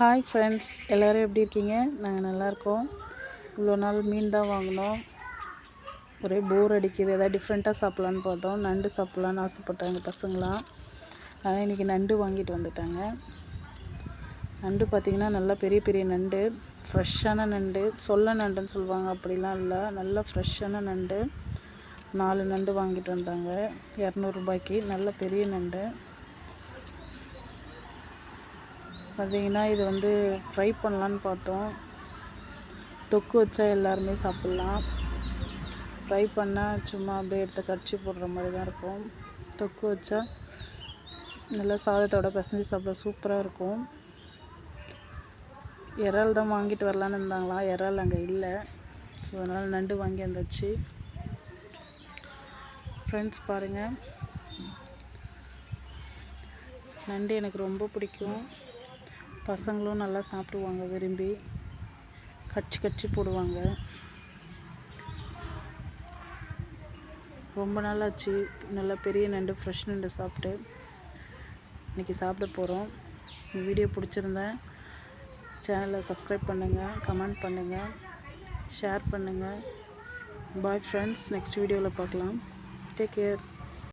Hi friends எல்லோரும் எப்படி இருக்கீங்க? நாங்கள் நல்லாயிருக்கோம் இவ்வளோ நாள் மீன் தான் வாங்கினோம். ஒரே போர் அடிக்குது. எதாவது டிஃப்ரெண்ட்டாக சாப்பிட்லான்னு பார்த்தோம். நண்டு சாப்பிட்லான்னு ஆசைப்பட்டாங்க பசங்களாம். அதனால் இன்றைக்கி நண்டு வாங்கிட்டு வந்துட்டாங்க. நண்டு பார்த்திங்கன்னா நல்லா பெரிய பெரிய நண்டு. ஃப்ரெஷ்ஷான நண்டு. சொல்ல நண்டுன்னு சொல்லுவாங்க. அப்படிலாம் இல்லை. நல்லா ஃப்ரெஷ்ஷான நண்டு. நாலு நண்டு வாங்கிட்டு வந்தாங்க. இரநூறுபாய்க்கு நல்ல பெரிய நண்டு. பார்த்தீங்கன்னா இது வந்து ஃப்ரை பண்ணலான்னு பார்த்தோம். தொக்கு வச்சா எல்லாருமே சாப்பிட்லாம். ஃப்ரை பண்ணால் சும்மா அப்படியே எடுத்து கடிச்சு போடுற மாதிரி தான் இருக்கும். தொக்கு வச்சா நல்லா சாதத்தோட பசஞ்சு சாப்பிட சூப்பராக இருக்கும். இறால் தான் வாங்கிட்டு வரலான்னு இருந்தாங்களாம் இறால் அங்கே இல்லை. ஸோ அதனால் நண்டு வாங்கி வந்துச்சு. ஃப்ரெண்ட்ஸ் பாருங்கள் நண்டு எனக்கு ரொம்ப பிடிக்கும். பசங்களும் நல்லா சாப்பிடுவாங்க விரும்பி. கட்சி கட்சி போடுவாங்க. ரொம்ப நாள் ஆச்சு. நல்லா பெரிய நண்டு ஃப்ரெஷ் நண்டு சாப்பிட்டு. இன்றைக்கி சாப்பிட போகிறோம் வீடியோ பிடிச்சிருந்தேன் சேனலை சப்ஸ்கிரைப் பண்ணுங்கள் கமெண்ட் பண்ணுங்கள் ஷேர் பண்ணுங்கள் பாய் ஃப்ரெண்ட்ஸ் நெக்ஸ்ட் வீடியோவில் பார்க்கலாம். Take care